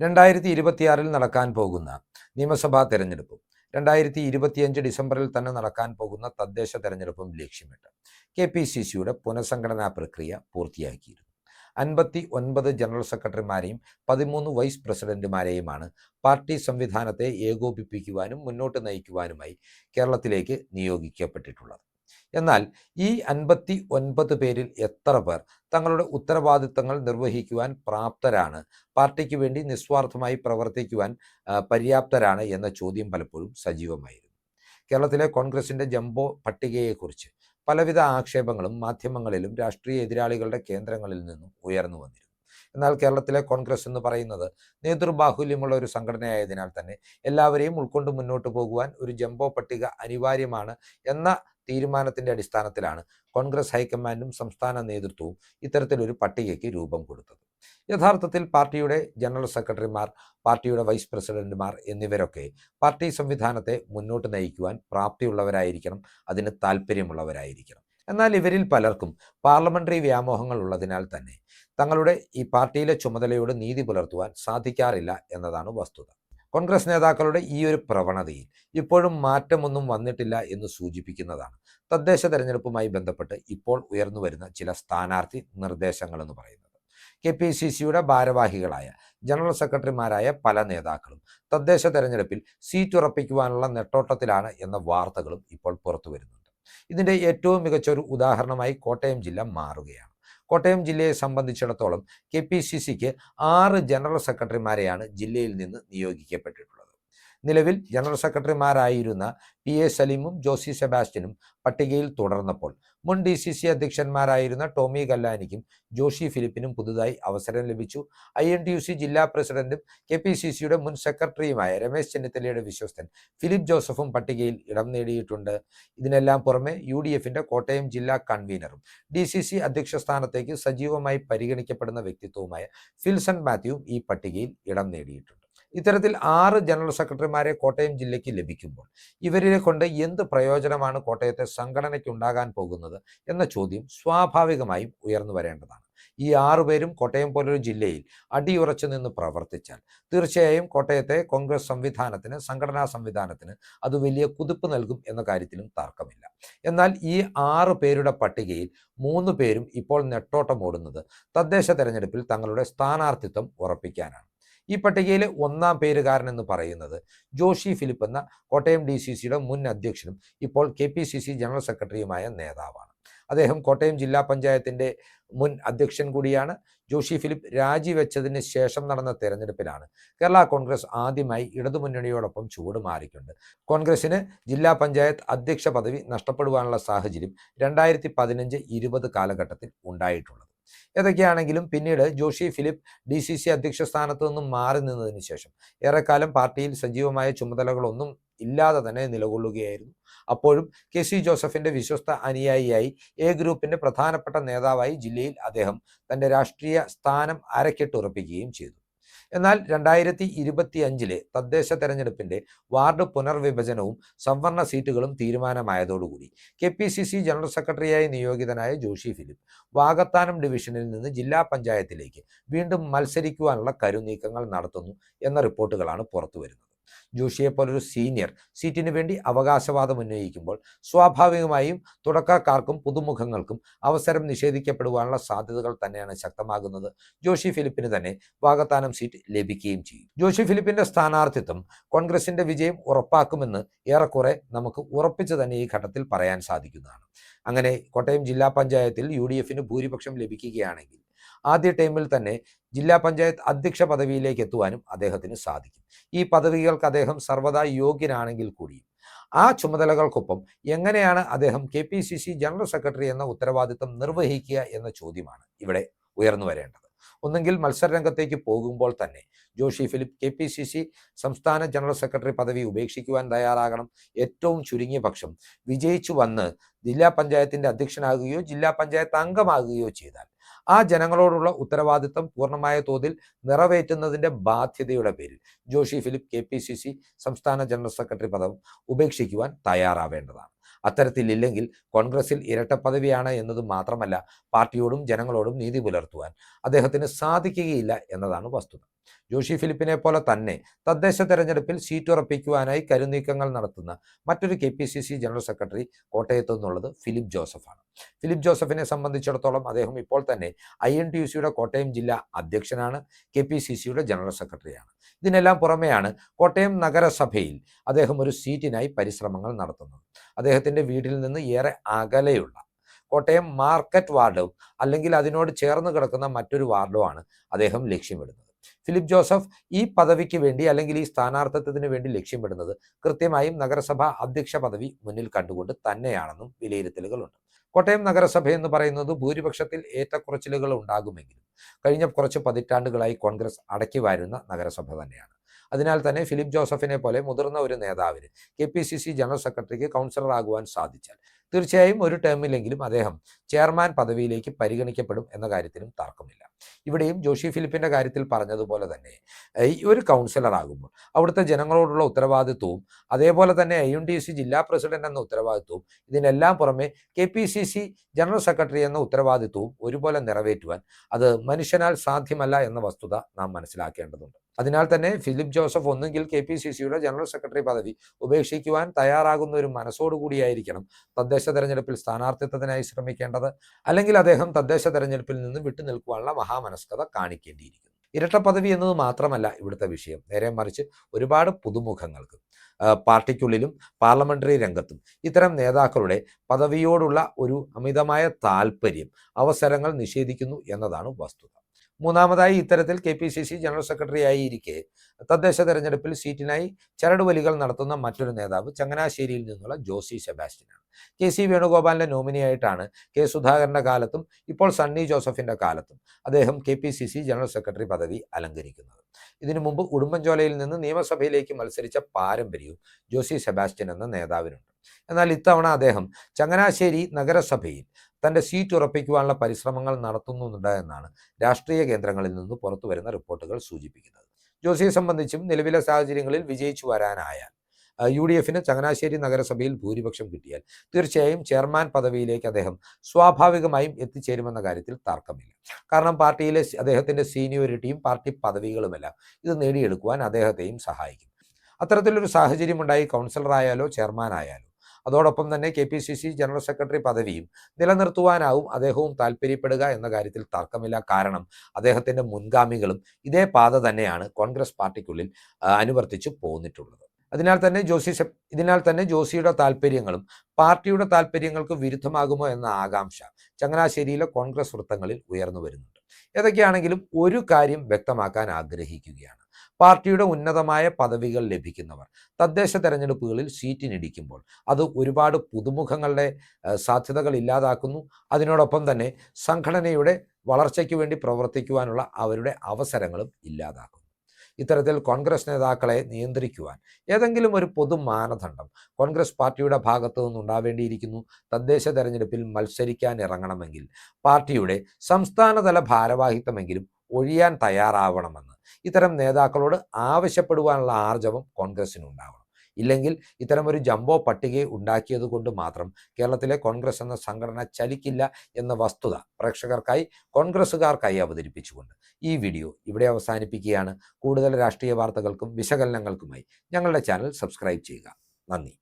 രണ്ടായിരത്തി ഇരുപത്തിയാറിൽ നടക്കാൻ പോകുന്ന നിയമസഭാ തെരഞ്ഞെടുപ്പും രണ്ടായിരത്തി ഇരുപത്തിയഞ്ച് ഡിസംബറിൽ തന്നെ നടക്കാൻ പോകുന്ന തദ്ദേശ തെരഞ്ഞെടുപ്പും ലക്ഷ്യമിട്ട് കെ പി സി സിയുടെ പുനഃസംഘടനാ പ്രക്രിയ പൂർത്തിയാക്കിയിരുന്നു. അൻപത്തി ഒൻപത് ജനറൽ സെക്രട്ടറിമാരെയും പതിമൂന്ന് വൈസ് പ്രസിഡന്റുമാരെയുമാണ് പാർട്ടി സംവിധാനത്തെ ഏകോപിപ്പിക്കുവാനും മുന്നോട്ട് നയിക്കുവാനുമായി കേരളത്തിലേക്ക് നിയോഗിക്കപ്പെട്ടിട്ടുള്ളത്. എന്നാൽ ഈ അൻപത്തി ഒൻപത് പേരിൽ എത്ര പേർ തങ്ങളുടെ ഉത്തരവാദിത്തങ്ങൾ നിർവഹിക്കുവാൻ പ്രാപ്തരാണ്? പാർട്ടിക്ക് വേണ്ടി നിസ്വാർത്ഥമായി പ്രവർത്തിക്കുവാൻ പര്യാപ്തരാണ് എന്ന ചോദ്യം പലപ്പോഴും സജീവമായിരുന്നു. കേരളത്തിലെ കോൺഗ്രസിന്റെ ജംബോ പട്ടികയെക്കുറിച്ച് പലവിധ ആക്ഷേപങ്ങളും മാധ്യമങ്ങളിലും രാഷ്ട്രീയ എതിരാളികളുടെ കേന്ദ്രങ്ങളിൽ നിന്നും ഉയർന്നു വന്നിരുന്നു. എന്നാൽ കേരളത്തിലെ കോൺഗ്രസ് എന്ന് പറയുന്നത് നേതൃബാഹുല്യമുള്ള ഒരു സംഘടനയായതിനാൽ തന്നെ എല്ലാവരെയും ഉൾക്കൊണ്ട് മുന്നോട്ട് പോകുവാൻ ഒരു ജംബോ പട്ടിക അനിവാര്യമാണ് എന്ന തീരുമാനത്തിന്റെ അടിസ്ഥാനത്തിലാണ് കോൺഗ്രസ് ഹൈക്കമാൻഡും സംസ്ഥാന നേതൃത്വവും ഇത്തരത്തിലൊരു പട്ടികയ്ക്ക് രൂപം കൊടുത്തത്. യഥാർത്ഥത്തിൽ പാർട്ടിയുടെ ജനറൽ സെക്രട്ടറിമാർ പാർട്ടിയുടെ വൈസ് പ്രസിഡന്റുമാർ എന്നിവരൊക്കെ പാർട്ടി സംവിധാനത്തെ മുന്നോട്ട് നയിക്കുവാൻ പ്രാപ്തിയുള്ളവരായിരിക്കണം അതിന് താല്പര്യമുള്ളവരായിരിക്കണം. എന്നാൽ ഇവരിൽ പലർക്കും പാർലമെന്ററി വ്യാമോഹങ്ങൾ ഉള്ളതിനാൽ തന്നെ തങ്ങളുടെ ഈ പാർട്ടിയിലെ ചുമതലയോട് നീതി പുലർത്തുവാൻ സാധിക്കാറില്ല എന്നതാണ് വസ്തുത. കോൺഗ്രസ് നേതാക്കളുടെ ഈ ഒരു പ്രവണതയിൽ ഇപ്പോഴും മാറ്റമൊന്നും വന്നിട്ടില്ല എന്ന് സൂചിപ്പിക്കുന്നതാണ്. തദ്ദേശ തെരഞ്ഞെടുപ്പുമായി ബന്ധപ്പെട്ട് ഇപ്പോൾ ഉയർന്നു വരുന്ന ചില സ്ഥാനാർത്ഥി നിർദ്ദേശങ്ങൾ എന്ന് പറയുന്നത്. കെ പി സി സിയുടെ ഭാരവാഹികളായ ജനറൽ സെക്രട്ടറിമാരായ പല നേതാക്കളും തദ്ദേശ തെരഞ്ഞെടുപ്പിൽ സീറ്റ് ഉറപ്പിക്കുവാനുള്ള നെട്ടോട്ടത്തിലാണ് എന്ന വാർത്തകളും ഇപ്പോൾ പുറത്തു വരുന്നുണ്ട് ഇതിന്റെ ഏറ്റവും മികച്ച ഒരു ഉദാഹരണമായി കോട്ടയം ജില്ല മാറുകയാണ്. കോട്ടയം ജില്ലയെ സംബന്ധിച്ചിടത്തോളം കെ പി സി സിക്ക് ആറ് ജനറൽ സെക്രട്ടറിമാരെയാണ് ജില്ലയിൽ നിന്ന് നിയോഗിക്കപ്പെട്ടിട്ടുള്ളത്. നിലവിൽ ജനറൽ സെക്രട്ടറിമാരായിരുന്ന പി എ സലീമും ജോസി സെബാസ്റ്റ്യനും പട്ടികയിൽ തുടർന്നപ്പോൾ മുൻ ഡി സി സി അധ്യക്ഷന്മാരായിരുന്ന ടോമി കല്ലാനിക്കും ജോഷി ഫിലിപ്പിനും പുതുതായി അവസരം ലഭിച്ചു. I N T U C ജില്ലാ പ്രസിഡന്റും കെ പി സി സിയുടെ മുൻ സെക്രട്ടറിയുമായ രമേശ് ചെന്നിത്തലയുടെ വിശ്വസ്തൻ ഫിലിപ്പ് ജോസഫും പട്ടികയിൽ ഇടം നേടിയിട്ടുണ്ട്. ഇതിനെല്ലാം പുറമെ യു ഡി എഫിന്റെ കോട്ടയം ജില്ലാ കൺവീനറും ഡി സി സി അധ്യക്ഷ സ്ഥാനത്തേക്ക് സജീവമായി പരിഗണിക്കപ്പെടുന്ന വ്യക്തിത്വവുമായ ഫിൽസൺ മാത്യുവും ഈ പട്ടികയിൽ ഇടം നേടിയിട്ടുണ്ട്. ഇത്തരത്തിൽ ആറ് ജനറൽ സെക്രട്ടറിമാരെ കോട്ടയം ജില്ലയ്ക്ക് ലഭിക്കുമ്പോൾ ഇവരെ കൊണ്ട് എന്ത് പ്രയോജനമാണ് കോട്ടയത്തെ സംഘടനയ്ക്ക് ഉണ്ടാകാൻ പോകുന്നത് എന്ന ചോദ്യം സ്വാഭാവികമായും ഉയർന്നു വരേണ്ടതാണ്. ഈ ആറുപേരും കോട്ടയം പോലൊരു ജില്ലയിൽ അടിയുറച്ചു നിന്ന് പ്രവർത്തിച്ചാൽ തീർച്ചയായും കോട്ടയത്തെ കോൺഗ്രസ് സംവിധാനത്തിന് സംഘടനാ സംവിധാനത്തിന് അത് വലിയ കുതിപ്പ് നൽകും എന്ന കാര്യത്തിലും തർക്കമില്ല. എന്നാൽ ഈ ആറ് പേരുടെ പട്ടികയിൽ മൂന്ന് പേരും ഇപ്പോൾ നെട്ടോട്ടം ഓടുന്നത് തദ്ദേശ തെരഞ്ഞെടുപ്പിൽ തങ്ങളുടെ സ്ഥാനാർത്ഥിത്വം ഉറപ്പിക്കാനാണ്. ഈ പട്ടികയിൽ ഒന്നാം പേരുകാരൻ എന്ന് പറയുന്നത് ജോഷി ഫിലിപ്പ് എന്ന കോട്ടയം ഡി സി സിയുടെ മുൻ അധ്യക്ഷനും ഇപ്പോൾ K P C C general സെക്രട്ടറിയുമായ നേതാവാണ്. അദ്ദേഹം കോട്ടയം ജില്ലാ പഞ്ചായത്തിന്റെ മുൻ അധ്യക്ഷൻ കൂടിയാണ്. ജോഷി ഫിലിപ്പ് രാജിവെച്ചതിന് ശേഷം നടന്ന തെരഞ്ഞെടുപ്പിലാണ്. കേരള കോൺഗ്രസ് ആദ്യമായി ഇടതുമുന്നണിയോടൊപ്പം ചൂട് മാറിക്കൊണ്ട് കോൺഗ്രസിന് ജില്ലാ പഞ്ചായത്ത് അധ്യക്ഷ പദവി നഷ്ടപ്പെടുവാനുള്ള സാഹചര്യം രണ്ടായിരത്തി പതിനഞ്ച് ഇരുപത് കാലഘട്ടത്തിൽ ഉണ്ടായിട്ടുള്ളത്. ഏതൊക്കെയാണെങ്കിലും പിന്നീട് Joshy Philip D C C അധ്യക്ഷ സ്ഥാനത്ത് നിന്നും മാറി നിന്നതിന് ശേഷം. ഏറെക്കാലം പാർട്ടിയിൽ സജീവമായ ചുമതലകളൊന്നും ഇല്ലാതെ തന്നെ നിലകൊള്ളുകയായിരുന്നു. അപ്പോഴും കെ സി ജോസഫിന്റെ വിശ്വസ്ത അനുയായിയായി എ ഗ്രൂപ്പിന്റെ പ്രധാനപ്പെട്ട നേതാവായി ജില്ലയിൽ അദ്ദേഹം തന്റെ രാഷ്ട്രീയ സ്ഥാനം അരക്കിട്ടുറപ്പിക്കുകയും ചെയ്തു. എന്നാൽ രണ്ടായിരത്തി ഇരുപത്തി അഞ്ചിലെ തദ്ദേശ തെരഞ്ഞെടുപ്പിന്റെ വാർഡ് പുനർവിഭജനവും സംവരണ സീറ്റുകളും തീരുമാനമായതോടുകൂടി. K P C C general സെക്രട്ടറിയായി നിയോഗിതനായ ജോഷി ഫിലിപ്പ് വാകത്താനം ഡിവിഷനിൽ നിന്ന് ജില്ലാ പഞ്ചായത്തിലേക്ക് വീണ്ടും മത്സരിക്കുവാനുള്ള കരുനീക്കങ്ങൾ നടത്തുന്നു എന്ന റിപ്പോർട്ടുകളാണ് പുറത്തുവരുന്നത്. ജോഷിയെ പോലൊരു സീനിയർ സീറ്റിന് വേണ്ടി അവകാശവാദം ഉന്നയിക്കുമ്പോൾ സ്വാഭാവികമായും തുടക്കക്കാർക്കും പുതുമുഖങ്ങൾക്കും അവസരം നിഷേധിക്കപ്പെടുവാനുള്ള സാധ്യതകൾ തന്നെയാണ് ശക്തമാകുന്നത്. ജോഷി ഫിലിപ്പിന് തന്നെ വാഗത്താനം സീറ്റ് ലഭിക്കുകയും ചെയ്യും. ജോഷി ഫിലിപ്പിന്റെ സ്ഥാനാർത്ഥിത്വം കോൺഗ്രസിന്റെ വിജയം ഉറപ്പാക്കുമെന്ന് ഏറെക്കുറെ നമുക്ക് ഉറപ്പിച്ചു തന്നെ ഈ ഘട്ടത്തിൽ പറയാൻ സാധിക്കുന്നതാണ്. അങ്ങനെ കോട്ടയം ജില്ലാ പഞ്ചായത്തിൽ യു ഭൂരിപക്ഷം ലഭിക്കുകയാണെങ്കിൽ ആദ്യ ടൈമിൽ തന്നെ ജില്ലാ പഞ്ചായത്ത് അധ്യക്ഷ പദവിയിലേക്ക് എത്തുവാനും അദ്ദേഹത്തിന് സാധിക്കും. ഈ പദവികൾക്ക് അദ്ദേഹം സർവതാ യോഗ്യനാണെങ്കിൽ കൂടിയും. ആ ചുമതലകൾക്കൊപ്പം എങ്ങനെയാണ് അദ്ദേഹം K P C C general secretary എന്ന ഉത്തരവാദിത്തം നിർവഹിക്കുക എന്ന ചോദ്യമാണ് ഇവിടെ ഉയർന്നു വരേണ്ടത്. ഒന്നെങ്കിൽ മത്സരരംഗത്തേക്ക് പോകുമ്പോൾ തന്നെ Joshy Philip K P C C സംസ്ഥാന ജനറൽ സെക്രട്ടറി പദവി ഉപേക്ഷിക്കുവാൻ തയ്യാറാകണം. ഏറ്റവും ചുരുങ്ങിയ പക്ഷം വിജയിച്ചു വന്ന് ജില്ലാ പഞ്ചായത്തിന്റെ അധ്യക്ഷനാകുകയോ ജില്ലാ പഞ്ചായത്ത് അംഗമാകുകയോ ചെയ്താൽ ആ ജനങ്ങളോടുള്ള ഉത്തരവാദിത്തം പൂർണമായ തോതിൽ നിറവേറ്റുന്നതിന്റെ ബാധ്യതയുടെ പേരിൽ ജോഷി ഫിലിപ്പ് കെ സംസ്ഥാന ജനറൽ സെക്രട്ടറി പദം ഉപേക്ഷിക്കുവാൻ തയ്യാറാവേണ്ടതാണ്. അത്തരത്തിലില്ലെങ്കിൽ കോൺഗ്രസിൽ ഇരട്ട പദവിയാണ് എന്നത് മാത്രമല്ല പാർട്ടിയോടും ജനങ്ങളോടും നീതി പുലർത്തുവാൻ അദ്ദേഹത്തിന് സാധിക്കുകയില്ല എന്നതാണ് വസ്തുത. ജോഷി ഫിലിപ്പിനെ പോലെ തന്നെ തദ്ദേശ തെരഞ്ഞെടുപ്പിൽ സീറ്റ് ഉറപ്പിക്കുവാനായി കരുനീക്കങ്ങൾ നടത്തുന്ന മറ്റൊരു K P C C general secretary കോട്ടയത്ത് നിന്നുള്ളത് ഫിലിപ്പ് ജോസഫാണ്. ഫിലിപ്പ് ജോസഫിനെ സംബന്ധിച്ചിടത്തോളം അദ്ദേഹം ഇപ്പോൾ തന്നെ ഐ എൻ ടി യു സിയുടെ കോട്ടയം ജില്ലാ അധ്യക്ഷനാണ് കെ പി സി സിയുടെ ജനറൽ സെക്രട്ടറിയാണ്. ഇതിനെല്ലാം പുറമെയാണ് കോട്ടയം നഗരസഭയിൽ അദ്ദേഹം ഒരു സീറ്റിനായി പരിശ്രമങ്ങൾ നടത്തുന്നത്. അദ്ദേഹത്തിന്റെ വീട്ടിൽ നിന്ന് ഏറെ അകലെയുള്ള കോട്ടയം മാർക്കറ്റ് വാർഡും അല്ലെങ്കിൽ അതിനോട് ചേർന്ന് കിടക്കുന്ന മറ്റൊരു വാർഡുമാണ് അദ്ദേഹം ലക്ഷ്യമിടുന്നത്. ഫിലിപ്പ് ജോസഫ് ഈ പദവിക്ക് വേണ്ടി അല്ലെങ്കിൽ ഈ സ്ഥാനാർത്ഥിത്വത്തിന് വേണ്ടി ലക്ഷ്യമിടുന്നത് കൃത്യമായും നഗരസഭാ അധ്യക്ഷ പദവി മുന്നിൽ കണ്ടുകൊണ്ട് തന്നെയാണെന്നും വിലയിരുത്തലുകളുണ്ട്. കോട്ടയം നഗരസഭ എന്ന് പറയുന്നത് ഭൂരിപക്ഷത്തിൽ ഏറ്റക്കുറച്ചിലുകൾ ഉണ്ടാകുമെങ്കിലും കഴിഞ്ഞ കുറച്ച് പതിറ്റാണ്ടുകളായി കോൺഗ്രസ് അടക്കി നഗരസഭ തന്നെയാണ്. അതിനാൽ തന്നെ ഫിലിപ്പ് ജോസഫിനെ പോലെ മുതിർന്ന ഒരു നേതാവിന് K P C C general സെക്രട്ടറിക്ക് കൗൺസിലർ ആകുവാൻ സാധിച്ചാൽ തീർച്ചയായും ഒരു ടേമിലെങ്കിലും അദ്ദേഹം ചെയർമാൻ പദവിയിലേക്ക് പരിഗണിക്കപ്പെടും എന്ന കാര്യത്തിലും തർക്കമില്ല. ഇവിടെയും ജോഷി ഫിലിപ്പിന്റെ കാര്യത്തിൽ പറഞ്ഞതുപോലെ തന്നെ ഒരു കൗൺസിലർ ആകുമ്പോൾ അവിടുത്തെ ജനങ്ങളോടുള്ള ഉത്തരവാദിത്വവും അതേപോലെ തന്നെ ഐ എൻ ഡി സി ജില്ലാ പ്രസിഡന്റ് എന്ന ഉത്തരവാദിത്വവും ഇതിനെല്ലാം പുറമെ K P C C general secretary എന്ന ഉത്തരവാദിത്വവും ഒരുപോലെ നിറവേറ്റുവാൻ അത് മനുഷ്യനാൽ സാധ്യമല്ല എന്ന വസ്തുത നാം മനസ്സിലാക്കേണ്ടതുണ്ട്. അതിനാൽ തന്നെ ഫിലിപ്പ് ജോസഫ് ഒന്നുകിൽ കെ പി സി സിയുടെ ജനറൽ സെക്രട്ടറി പദവി ഉപേക്ഷിക്കുവാൻ തയ്യാറാകുന്ന ഒരു മനസ്സോടുകൂടിയായിരിക്കണം തദ്ദേശ തെരഞ്ഞെടുപ്പിൽ സ്ഥാനാർത്ഥിത്വത്തിനായി ശ്രമിക്കേണ്ടത് അല്ലെങ്കിൽ അദ്ദേഹം തദ്ദേശ തെരഞ്ഞെടുപ്പിൽ നിന്ന് വിട്ടുനിൽക്കുവാനുള്ള മഹാമനസ്കത കാണിക്കേണ്ടിയിരിക്കുന്നു. ഇരട്ട പദവി എന്നത് മാത്രമല്ല ഇവിടുത്തെ വിഷയം. നേരെ മറിച്ച് ഒരുപാട് പുതുമുഖങ്ങൾക്ക് പാർട്ടിക്കുള്ളിലും പാർലമെന്ററി രംഗത്തും ഇത്തരം നേതാക്കളുടെ പദവിയോടുള്ള ഒരു അമിതമായ താല്പര്യം അവസരങ്ങൾ നിഷേധിക്കുന്നു എന്നതാണ് വസ്തുത. മൂന്നാമതായി ഇത്തരത്തിൽ K P C C general secretary ആയിരിക്കെ തദ്ദേശ തെരഞ്ഞെടുപ്പിൽ സീറ്റിനായി ചരടുവലികൾ നടത്തുന്ന മറ്റൊരു നേതാവ് ചങ്ങനാശ്ശേരിയിൽ നിന്നുള്ള ജോസി സെബാസ്റ്റ്യനാണ്. കെ സി വേണുഗോപാലിന്റെ നോമിനിയായിട്ടാണ് കെ സുധാകരന്റെ കാലത്തും ഇപ്പോൾ സണ്ണി ജോസഫിന്റെ കാലത്തും അദ്ദേഹം K P C C general secretary പദവി അലങ്കരിക്കുന്നത്. ഇതിനു മുമ്പ് ഉടുമ്പൻചോലയിൽ നിന്ന് നിയമസഭയിലേക്ക് മത്സരിച്ച പാരമ്പര്യവും ജോസി സെബാസ്റ്റ്യൻ എന്ന നേതാവിനുണ്ട്. എന്നാൽ ഇത്തവണ അദ്ദേഹം ചങ്ങനാശ്ശേരി നഗരസഭയിൽ തന്റെ സീറ്റ് ഉറപ്പിക്കുവാനുള്ള പരിശ്രമങ്ങൾ നടത്തുന്നുണ്ട് എന്നാണ് രാഷ്ട്രീയ കേന്ദ്രങ്ങളിൽ നിന്ന് പുറത്തു വരുന്ന റിപ്പോർട്ടുകൾ സൂചിപ്പിക്കുന്നത്. ജോസിയെ സംബന്ധിച്ചും നിലവിലെ സാഹചര്യങ്ങളിൽ വിജയിച്ചു വരാനായാൽ യു ഡി എഫിന് ചങ്ങനാശ്ശേരി നഗരസഭയിൽ ഭൂരിപക്ഷം കിട്ടിയാൽ തീർച്ചയായും ചെയർമാൻ പദവിയിലേക്ക് അദ്ദേഹം സ്വാഭാവികമായും എത്തിച്ചേരുമെന്ന കാര്യത്തിൽ തർക്കമില്ല. കാരണം പാർട്ടിയിലെ അദ്ദേഹത്തിന്റെ സീനിയോറിറ്റിയും പാർട്ടി പദവികളുമെല്ലാം ഇത് നേടിയെടുക്കുവാൻ അദ്ദേഹത്തെയും സഹായിക്കും. അത്തരത്തിലൊരു സാഹചര്യമുണ്ടായി കൗൺസിലറായാലോ ചെയർമാൻ ആയാലോ അതോടൊപ്പം തന്നെ K P C C general secretary പദവിയും നിലനിർത്തുവാനാവും അദ്ദേഹവും താല്പര്യപ്പെടുക എന്ന കാര്യത്തിൽ തർക്കമില്ല. കാരണം അദ്ദേഹത്തിന്റെ മുൻഗാമികളും ഇതേ പാത തന്നെയാണ് കോൺഗ്രസ് പാർട്ടിക്കുള്ളിൽ അനുവർത്തിച്ചു പോന്നിട്ടുള്ളത്. അതിനാൽ തന്നെ ജോസി ഇതിനാൽ തന്നെ ജോസിയുടെ താല്പര്യങ്ങളും പാർട്ടിയുടെ താല്പര്യങ്ങൾക്ക് വിരുദ്ധമാകുമോ എന്ന ആകാംക്ഷ ചങ്ങനാശ്ശേരിയിലെ കോൺഗ്രസ് വൃത്തങ്ങളിൽ ഉയർന്നു വരുന്നുണ്ട്. ഏതൊക്കെയാണെങ്കിലും ഒരു കാര്യം വ്യക്തമാക്കാൻ ആഗ്രഹിക്കുകയാണ്. പാർട്ടിയുടെ ഉന്നതമായ പദവികൾ ലഭിക്കുന്നവർ. തദ്ദേശ തെരഞ്ഞെടുപ്പുകളിൽ സീറ്റിനിടിക്കുമ്പോൾ അത് ഒരുപാട് പുതുമുഖങ്ങളുടെ സാധ്യതകൾ ഇല്ലാതാക്കുന്നു. അതിനോടൊപ്പം തന്നെ സംഘടനയുടെ വളർച്ചയ്ക്ക് വേണ്ടി പ്രവർത്തിക്കുവാനുള്ള അവരുടെ അവസരങ്ങളും ഇല്ലാതാക്കുന്നു. ഇത്തരത്തിൽ കോൺഗ്രസ് നേതാക്കളെ നിയന്ത്രിക്കുവാൻ ഏതെങ്കിലും ഒരു പൊതു മാനദണ്ഡം കോൺഗ്രസ് പാർട്ടിയുടെ ഭാഗത്തു നിന്നുണ്ടാവേണ്ടിയിരിക്കുന്നു. തദ്ദേശ തെരഞ്ഞെടുപ്പിൽ മത്സരിക്കാൻ ഇറങ്ങണമെങ്കിൽ പാർട്ടിയുടെ സംസ്ഥാനതല ഭാരവാഹിത്വമെങ്കിലും ഒഴിയാൻ തയ്യാറാവണമെന്ന് ഇത്തരം നേതാക്കളോട് ആവശ്യപ്പെടുവാനുള്ള ആർജവം കോൺഗ്രസിനുണ്ടാവണം ഇല്ലെങ്കിൽ ഇത്തരം ഒരു ജംബോ പട്ടികയെ ഉണ്ടാക്കിയത് കൊണ്ട് മാത്രം കേരളത്തിലെ കോൺഗ്രസ് എന്ന സംഘടന ചലിക്കില്ല എന്ന വസ്തുത പ്രേക്ഷകർക്കായി കോൺഗ്രസ്സുകാർക്കായി അവതരിപ്പിച്ചുകൊണ്ട് ഈ വീഡിയോ ഇവിടെ അവസാനിപ്പിക്കുകയാണ്. കൂടുതൽ രാഷ്ട്രീയ വാർത്തകൾക്കും വിശകലനങ്ങൾക്കുമായി ഞങ്ങളുടെ ചാനൽ സബ്സ്ക്രൈബ് ചെയ്യുക. നന്ദി.